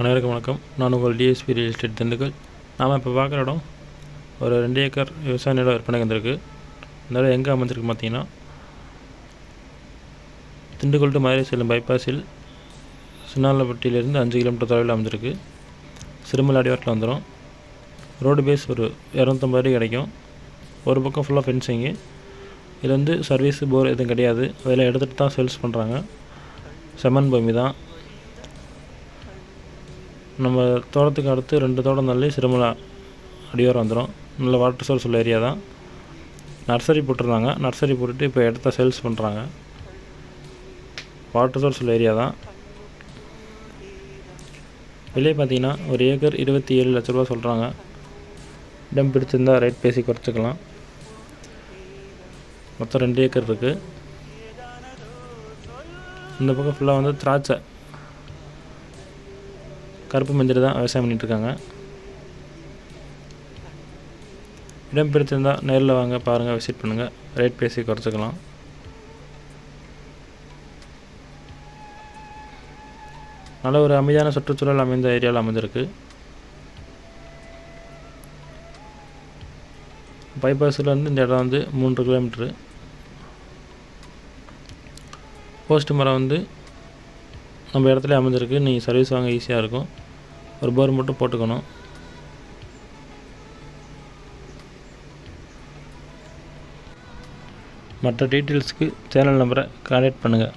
அனைவருக்கும் வணக்கம். நான் உங்கள் டிஎஸ்பி ரியல் எஸ்டேட் திண்டுக்கல். நாம் இப்போ பார்க்குற இடம் ஒரு ரெண்டு ஏக்கர் விவசாய நிலம் விற்பனைக்கு வந்திருக்கு. இந்த இடம் எங்கே அமைஞ்சிருக்கு பார்த்தீங்கன்னா திண்டுக்கல் டு மதுரை செல்லும் பைபாஸில் சின்னாலப்பட்டியிலேருந்து அஞ்சு கிலோமீட்டர் தொலைவில் அமைஞ்சிருக்கு. சிறுமல் அடிவாரத்தில் வந்துடும் ரோடு பேஸ் ஒரு இரநூத்தம்பது அடி கிடைக்கும். ஒரு பக்கம் ஃபுல்லாக ஃபென்சிங்கு இது வந்து சர்வீஸ் போர் எதுவும் கிடையாது. அதில் எடுத்துகிட்டு தான் சேல்ஸ் பண்ணுறாங்க செம்மன் பூமி தான். நம்ம தோட்டத்துக்கு அடுத்து ரெண்டு தோட்டம் தள்ளி சிறுமலை அடியோரம் வந்துடும் நல்ல வாட்டர் சோர்ஸ் உள்ள ஏரியா தான். நர்சரி போட்டிருந்தாங்க. நர்சரி போட்டுட்டு இப்போ இடத்த சேல்ஸ் பண்ணுறாங்க வாட்டர் சோர்ஸ் உள்ள ஏரியா தான். விலை பார்த்தீங்கன்னா ஒரு ஏக்கர் இருபத்தி ஏழு லட்ச ரூபா சொல்கிறாங்க இடம் பிடிச்சிருந்தா ரேட் பேசி குறைச்சிக்கலாம். மொத்தம் ரெண்டு ஏக்கர் இருக்குது இந்த பக்கம் ஃபுல்லாக வந்து திராட்சை. கருப்பு மஞ்சள் தான் விவசாயம் பண்ணிகிட்ருக்காங்க இடம் பிடிச்சிருந்தால் நேரில் வாங்க பாருங்கள் விசிட் பண்ணுங்கள் ரேட் பேசி குறைச்சிக்கலாம். நல்ல ஒரு அமைதியான சுற்றுச்சூழல் அமைந்த ஏரியாவில் அமைஞ்சிருக்கு. பைபாஸில் இந்த இடம் வந்து மூன்று கிலோமீட்ரு போஸ்ட் மரம் வந்து நம்ம இடத்துல அமைஞ்சிருக்கு. நீங்கள் சர்வீஸ் வாங்க ஈஸியாக இருக்கும். ஒரு போர் மட்டும் போட்டுக்கணும். மற்ற டீட்டெயில்ஸ்க்கு சேனல் நம்பரை கான்டாக்ட் பண்ணுங்கள்